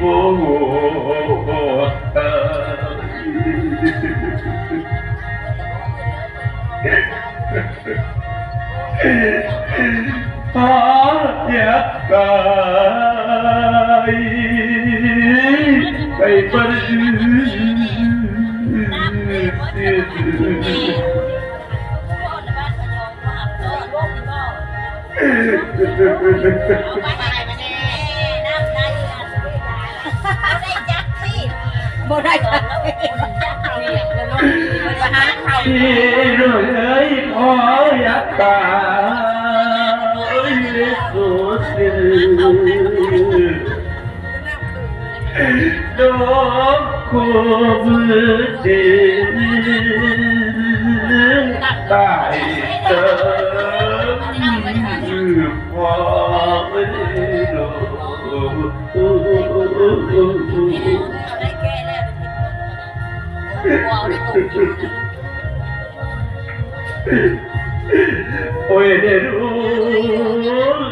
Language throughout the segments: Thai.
บ่ บ่ได้ค่ะยักษ์เขาเนี่ยแล้วน้องไปหาเขาที่รู้เลยพออยากตายสุดสิ้นดอกคูมือดินตายเติมพอไม่รู้ ว้าได้ตกอยู่โอ้ยได้รู้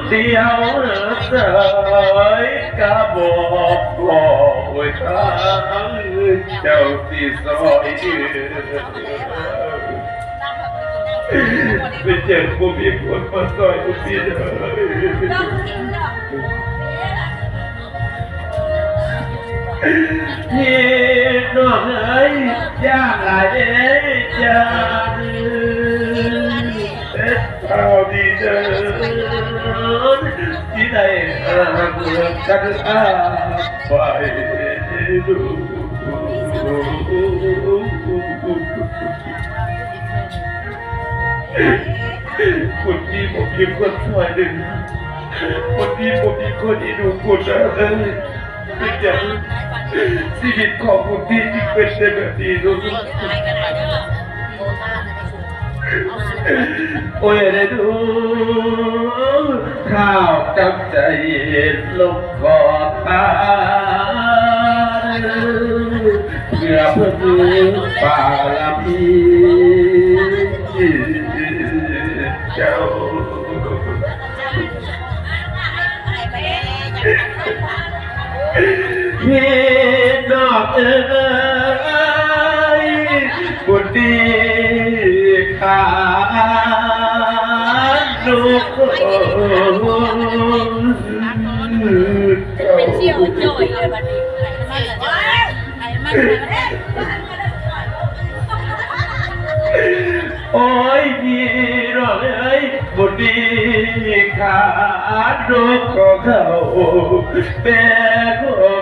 เดียวสายกะบอกบอกไว้ทางเจ้าที่ซอยเป็นเจ็บผู้มีคนมาซอยผู้มีเลยต้องทิ้งดอก นี่น้องเอ้ยยากหลายเอ้ยจานเอ็ดเอาดีเดินที่ไหนเออเมืองกันอาไปดูคนที่ผมมีคนช่วยดึงคนที่ผมมีคนที่ดูคนเลยไม่เจ็บ ชีวิตของคุณที่ที่เป็นได้แบบนี้รู้สึกตายกันเลยเด้อโอ้ท่านะเอามาเลยโอ้ยได้ดูข้าวจับใจลงขอบตาเพื่อเพื่อมือป่าลำพีเจ้าอะ เอ้ยบุตรีขาลูกเป็นเชี่ยวจ่อยเลยวันนี้ไอ้มันเลยไอ้มันเลยโอ้ยพี่นอเอ้ยบุตรีขาลูกของเขาแม่ของเขาอย่าได้วดูไม่เป็น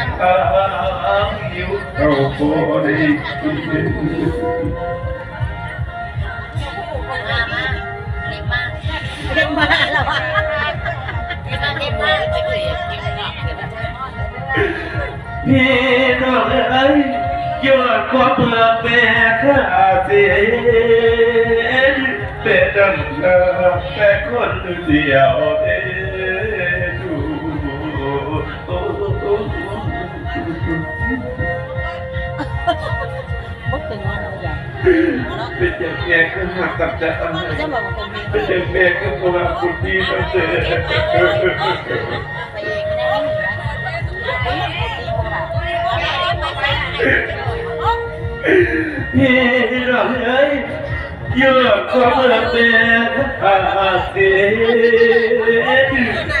อยากอดเข่าเลยก็เลยขอทาสินั่งก็บอกไงไปได้ดูถ้ากูเบอเวลาปล่อยข้างอยู่เด้กินมาเล็กมาเด็กเล็กมากเล็กมากไม่เคยเห็นเล็กมาพี่น้องเอ้ยยอดความเพื่อแม่ข้าเสียเป็นดังเธอแค่คนเดียวเอง เราอยากเป็นแม่ขึ้นมาตัดจะอันจะบอกว่เป็นเป็นอย่างแม่ขึ้นมาคุณพี่ต้งเจอไปเองไม่ได้ไม่เหลือพี่น้องเอ้ยยอดความเพื่อแม่ข้าเสียเป็นอแค่คนเดียน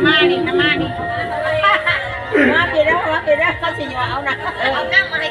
ำมานี่น้ำมานี่มาปีแล้วมาปีแล้วเขาสิว่าเอานะเอานั่งมาให้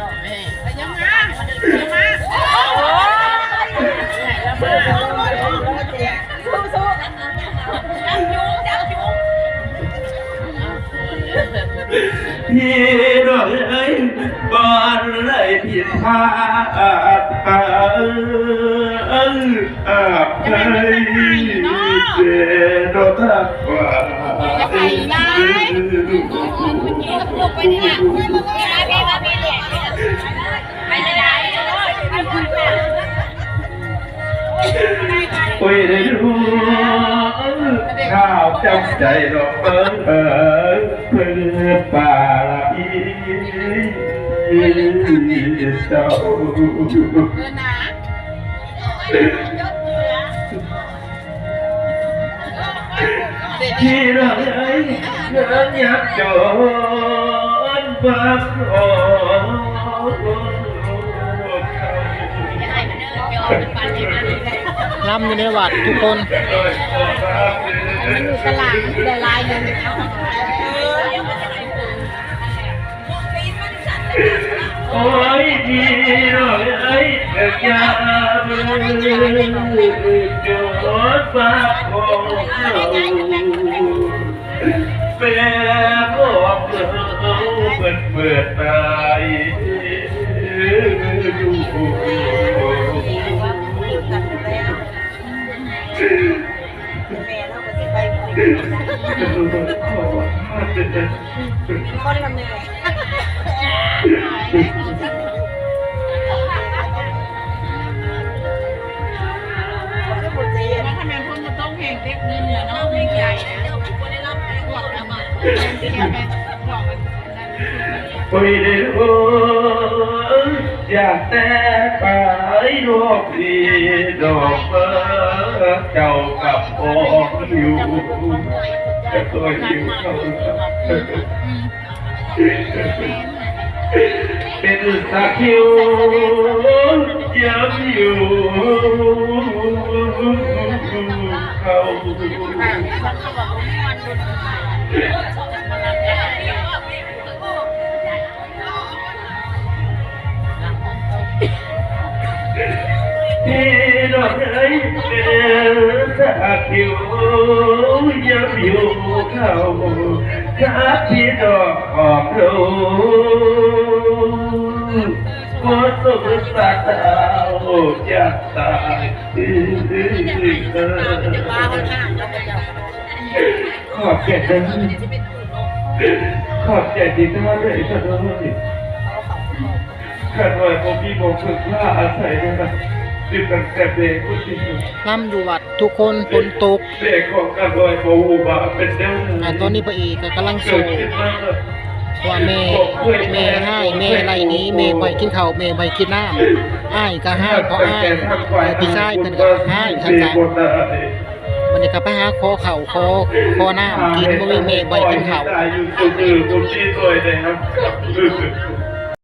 ไรผิดพลาดอาบให้เจดทักว่าลูกไปเนี่ยไปไม่ไปเลยไปเลยไปเลยได้รู้ข้าวจำใจดอกเบิ้งเอ๋ยเพื่อป่าอี เจ้าเออนะที่เราเอ้เงินยักจนพักโอ้ลำอยู่ในวัดทุกคน มันอยู่ตลาดเดลายเลยโอ้ยที่เรายเกิน โอ้เป็นพวกเราเปิดเปิดตายดูแม่เราก็จะไปคนละแม่ก็ คนมันต้องแข่งเด็กเงินเนี่ยเนาะไม่ใหญ่นะหวังแล้วมันที่แค่ไปบอกมันไม่ได้รู้อยากแต่ไปโลกที่ดอกเบอเจ้ากับพ่ออยู่แต่ตัวอยู่เขา เป็นสักคิวย้ำอยู่เขาพี่น้องเอ้ยเป็นสักคิวย้ำอยู่เขา ถ้าพี่ดอกออกรู้ก็สงสาดาวอยากตายออมาข้างหน้าเราก็จะขอบใจนะขอบใจที่ท่าเลยท่านเลยข้าน้อยผมมีบอกฝึกว่าอาศัยนะครับดิบตั้ งแต่เด็กผู้ที่สุดลำอยู่วัดทุกคนฝนตกเด็กของข้าน้อยผมอุบาเป็นเด้ออ่าตอนนี้พระเอกก็กำลังเกิสู้ดขึ้นมาว่าแม่แม่ให้แม่ไรนี้แม่ไปกินข้าวแม่ไปกินน้ำอ้ายก็ให้เพราะอ้ายพี่ชายเพิ่นก็ให้ทั้งกันวันนี้ก็ไปหาขอข้าวขอขอน้ำกินบ่มีแม่ไปกินข้า